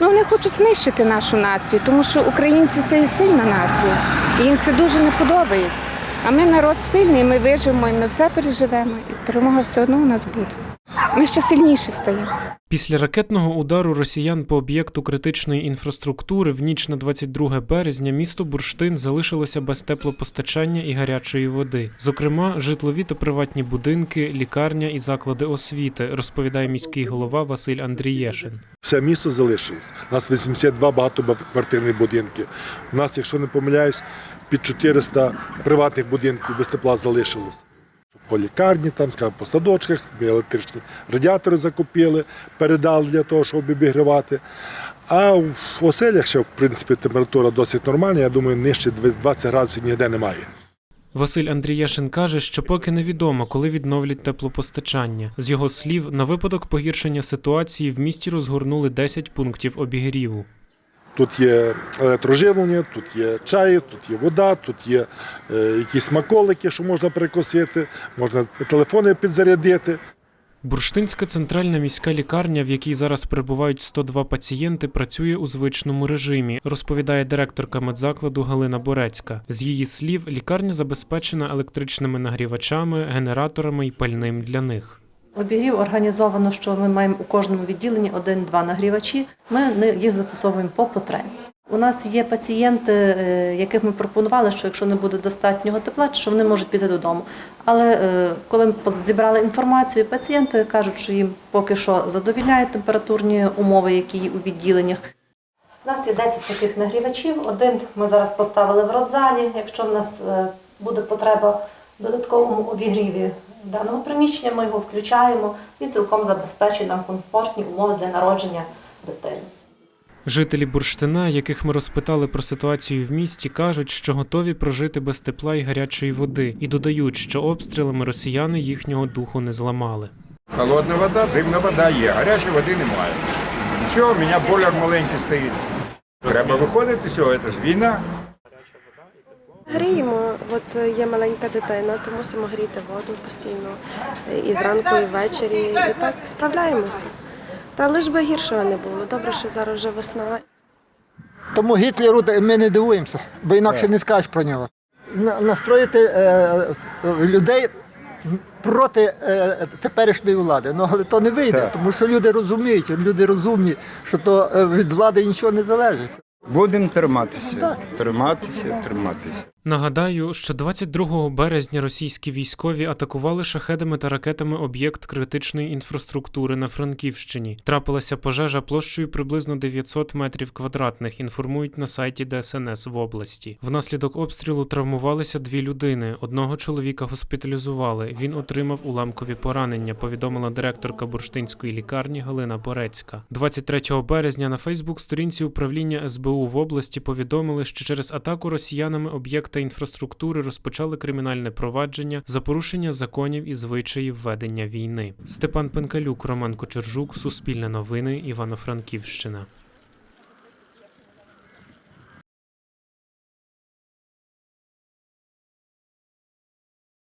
Ну, вони хочуть знищити нашу націю, тому що українці це і сильна нація. І їм це дуже не подобається. А ми народ сильний, ми виживемо, і ми все переживемо, і перемога все одно у нас буде. Ми ще сильніші стаємо. Після ракетного удару росіян по об'єкту критичної інфраструктури в ніч на 22 березня місто Бурштин залишилося без теплопостачання і гарячої води. Зокрема, житлові та приватні будинки, лікарня і заклади освіти, розповідає міський голова Василь Андрієшин. Все місто залишилось. У нас 82 багатоквартирні будинки. У нас, якщо не помиляюсь, під 400 приватних будинків без тепла залишилось. По лікарні, там, скажімо, по садочках, ми електричні радіатори закупили, передали для того, щоб обігрівати. А в оселях ще, в принципі, температура досить нормальна. Я думаю, нижче 20 градусів ніде немає. Василь Андрієшин каже, що поки невідомо, коли відновлять теплопостачання. З його слів, на випадок погіршення ситуації в місті розгорнули 10 пунктів обігріву. Тут є електроживлення, тут є чай, тут є вода, тут є е, якісь смаколики, що можна перекусити, можна телефони підзарядити. Бурштинська центральна міська лікарня, в якій зараз перебувають 102 пацієнти, працює у звичному режимі, розповідає директорка медзакладу Галина Борецька. З її слів, лікарня забезпечена електричними нагрівачами, генераторами і пальним для них. Обігрів організовано, що ми маємо у кожному відділенні один-два нагрівачі. Ми їх застосовуємо по потребі. У нас є пацієнти, е, яких ми пропонували, що якщо не буде достатнього тепла, що вони можуть піти додому. Але е, коли ми зібрали інформацію, пацієнти кажуть, що їм поки що задовільняють температурні умови, які є у відділеннях. У нас є 10 таких нагрівачів. Один ми зараз поставили в родзалі. Якщо в нас е, буде потреба додатковому обігріві даного приміщення, ми його включаємо і цілком забезпечує нам комфортні умови для народження дитини. Жителі Бурштина, яких ми розпитали про ситуацію в місті, кажуть, що готові прожити без тепла і гарячої води, і додають, що обстрілами росіяни їхнього духу не зламали. Холодна вода, зимна вода є, гарячої води немає. Нічого, у мене бойлер маленький стоїть. Треба виходити з цього, це ж війна. Гріємо, от е, є маленька дитина, то мусимо гріти воду постійно е, і зранку, і ввечері. І так справляємося. Та лиш би гіршого не було. Добре, що зараз вже весна. Тому Гітлеру ми не дивуємося, бо інакше не скажеш про нього. Настроїти е, людей проти теперішньої влади. Ну, але то не вийде, тому що люди розуміють, люди розумні, що то від влади нічого не залежить. Будемо триматися. Триматися, триматися. Нагадаю, що 22 березня російські військові атакували шахедами та ракетами об'єкт критичної інфраструктури на Франківщині. Трапилася пожежа площею приблизно 900 метрів квадратних. Інформують на сайті ДСНС в області. Внаслідок обстрілу травмувалися дві людини. Одного чоловіка госпіталізували. Він отримав уламкові поранення. Повідомила директорка бурштинської лікарні Галина Борецька. 23 березня на Фейсбук-сторінці управління СБУ в області повідомили, що через атаку росіянами об'єкта інфраструктури розпочали кримінальне провадження за порушення законів і звичаїв ведення війни. Степан Пенкалюк, Роман Кочержук, Суспільне новини, Івано-Франківщина.